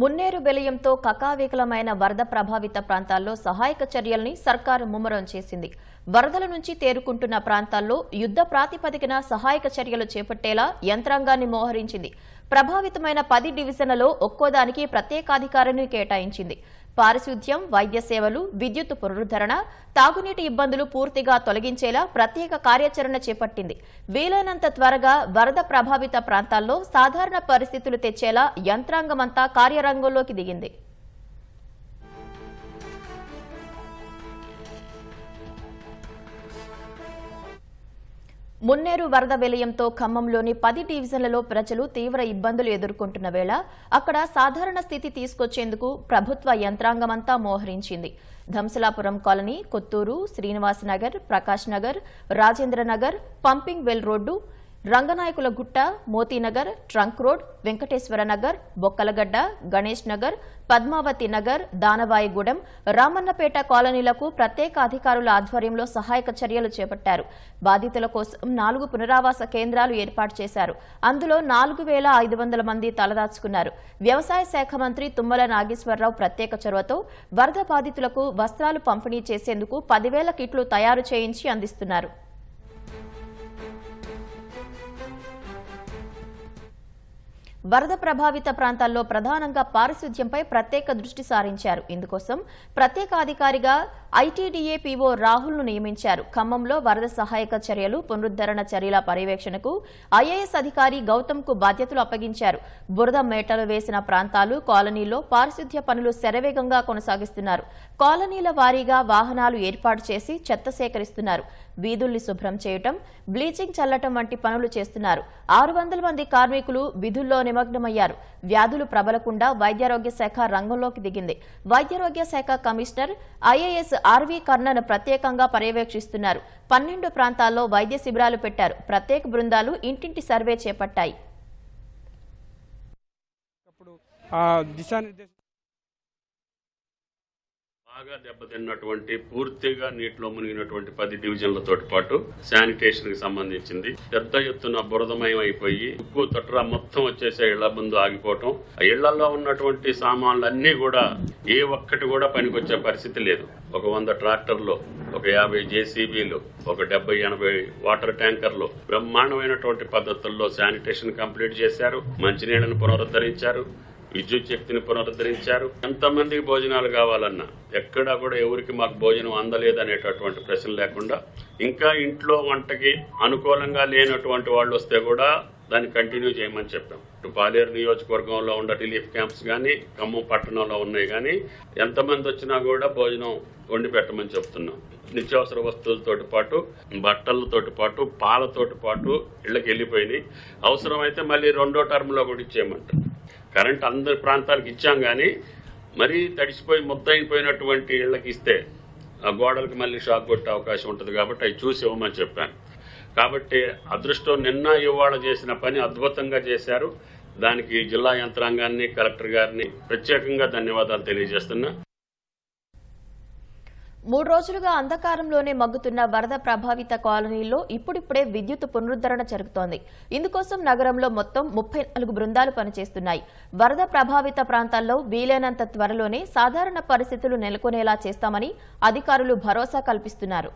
మున్నేరు వెలయంతో కకావికలమైన వరద ప్రభావిత ప్రాంతాల్లో సహాయక చర్యల్ని సర్కారు ముమ్మరం చేసింది. వరదల నుంచి తేరుకుంటున్న ప్రాంతాల్లో యుద్ధ ప్రాతిపదికన సహాయక చర్యలు చేపట్టేలా యంత్రాంగాన్ని మోహరించింది. ప్రభావితమైన పది డివిజన్లలో ఒక్కోదానికి ప్రత్యేకాధికారిని కేటాయించింది. పారిశుద్ధ్యం వైద్య సేవలు విద్యుత్ పునరుద్ధరణ తాగునీటి ఇబ్బందులు పూర్తిగా తొలగించేలా ప్రత్యేక కార్యాచరణ చేపట్టింది. వీలైనంత త్వరగా వరద ప్రభావిత ప్రాంతాల్లో సాధారణ పరిస్థితులు తెచ్చేలా యంత్రాంగమంతా కార్యరంగంలోకి దిగింది. మున్నేరు వరద విలయంతో ఖమ్మంలోని పది డివిజన్లలో ప్రజలు తీవ్ర ఇబ్బందులు ఎదుర్కొంటున్న వేళ అక్కడ సాధారణ స్థితి తీసుకొచ్చేందుకు ప్రభుత్వ యంత్రాంగమంతా మోహరించింది. Dhamsalapuram colony Kothuru Srinivasanagar Prakash Nagar Rajendranagar pumping well road Ranganayakula Gutta Motinagar trunk road Venkateswara Nagar Bokkalagadda Ganesh Nagar Padmavathi Nagar Danavaigudem Ramannapeta కాలనీలకు ప్రత్యేక అధికారుల ఆధ్వర్యంలో సహాయక చర్యలు చేపట్టారు. బాధితుల కోసం నాలుగు పునరావాస కేంద్రాలు ఏర్పాటు చేశారు. అందులో నాలుగు వేల ఐదు వందల మంది తలదాచుకున్నారు. వ్యవసాయ శాఖ మంత్రి తుమ్మల నాగేశ్వరరావు ప్రత్యేక చొరవతో వరద బాధితులకు వస్త్రాలు పంపిణీ చేసేందుకు పదివేల కిట్లు తయారు చేయించి అందిస్తున్నారు. వరద ప్రభావిత ప్రాంతాల్లో ప్రధానంగా పారిశుద్ధ్యంపై ప్రత్యేక దృష్టి సారించారు. ఇందుకోసం ప్రత్యేక అధికారిగా ఐటీడీఏ పీఓ రాహుల్ను నియమించారు. ఖమ్మంలో వరద సహాయక చర్యలు పునరుద్ధరణ చర్యల పర్యవేక్షణకు ఐఏఎస్ అధికారి గౌతమ్కు బాధ్యతలు అప్పగించారు. బురద మేటలు వేసిన ప్రాంతాలు కాలనీల్లో పారిశుద్ధ్య పనులు శరవేగంగా కొనసాగిస్తున్నారు. కాలనీల వారీగా వాహనాలు ఏర్పాటు చేసి చెత్త సేకరిస్తున్నారు. వీధుల్ని శుభ్రం చేయటం బ్లీచింగ్ చల్లటం వంటి పనులు చేస్తున్నారు. ఆరు వందల మంది కార్మికులు విధుల్లో నిమగ్నమయ్యారు. వ్యాధులు ప్రబలకుండా వైద్యారోగ్య శాఖ రంగంలోకి దిగింది. వైద్యారోగ్య శాఖ కమిషనర్ ఐఏఎస్ ఆర్వీ కర్ణన్ ప్రత్యేకంగా పర్యవేక్షిస్తున్నారు. పన్నెండు ప్రాంతాల్లో వైద్య శిబిరాలు పెట్టారు. ప్రత్యేక బృందాలు ఇంటింటి సర్వే చేపట్టాయి. దిశానిర్దేశం బాగా దెబ్బతిన్నటువంటి పూర్తిగా నీటిలో మునిగినటువంటి పది డివిజన్లతో పాటు శానిటేషన్కి సంబంధించింది. పెద్ద ఎత్తున బురదమయం అయిపోయి ఉక్కు తొట్ర మొత్తం వచ్చేసే ఇళ్ళ ముందు ఆగిపోవటం. ఆ ఇళ్ళలో ఉన్నటువంటి సామాన్లు అన్ని కూడా ఏ ఒక్కటి కూడా పనికొచ్చే పరిస్థితి లేదు. ఒక వంద ట్రాక్టర్లు ఒక యాభై జేసీబీలు ఒక డెబ్బై ఎనభై వాటర్ ట్యాంకర్లు బ్రహ్మాండమైనటువంటి పద్ధతుల్లో శానిటేషన్ కంప్లీట్ చేశారు. మంచినీళ్ళను పునరుద్ధరించారు. విద్యుత్ శక్తిని పునరుద్ధరించారు. ఎంతమందికి భోజనాలు కావాలన్నా ఎక్కడా కూడా ఎవరికి మాకు భోజనం అందలేదనేటటువంటి ప్రశ్న లేకుండా ఇంకా ఇంట్లో వంటకి అనుకూలంగా లేనటువంటి వాళ్ళు వస్తే కూడా దాన్ని కంటిన్యూ చేయమని చెప్పాం. ఇటు పాలేరు నియోజకవర్గంలో ఉన్న రిలీఫ్ క్యాంప్స్ కానీ ఖమ్మం పట్టణంలో ఉన్నాయి కానీ ఎంతమంది వచ్చినా కూడా భోజనం వండి పెట్టమని చెప్తున్నాం. నిత్యావసర వస్తువులతోటి పాటు బట్టలతోటి పాటు పాలతోటి పాటు ఇళ్ళకి వెళ్ళిపోయినాయి అవసరమైతే మళ్ళీ రెండో టర్మ్లో కూడా ఇచ్చేయమంటారు. కరెంట్ అందరి ప్రాంతాలకు ఇచ్చాం కానీ మరీ తడిసిపోయి ముద్దయిపోయినటువంటి ఇళ్ళకి ఇస్తే ఆ గోడలకు మళ్ళీ షాక్ కొట్టే అవకాశం ఉంటుంది కాబట్టి అవి చూసి ఇవ్వమని చెప్పాను. కాబట్టి అదృష్టం నిన్న ఇవాళ చేసిన పని అద్భుతంగా చేశారు. దానికి జిల్లా యంత్రాంగాన్ని కలెక్టర్ గారిని ప్రత్యేకంగా ధన్యవాదాలు తెలియజేస్తున్నా. మూడు రోజులుగా అంధకారంలోనే మగ్గుతున్న వరద ప్రభావిత కాలనీల్లో ఇప్పుడిప్పుడే విద్యుత్ పునరుద్ధరణ జరుగుతోంది. ఇందుకోసం నగరంలో మొత్తం ముప్పై నాలుగు బృందాలు పనిచేస్తున్నాయి. వరద ప్రభావిత ప్రాంతాల్లో వీలైనంత త్వరలోనే సాధారణ పరిస్థితులు నెలకొనేలా చేస్తామని అధికారులు భరోసా కల్పిస్తున్నారు.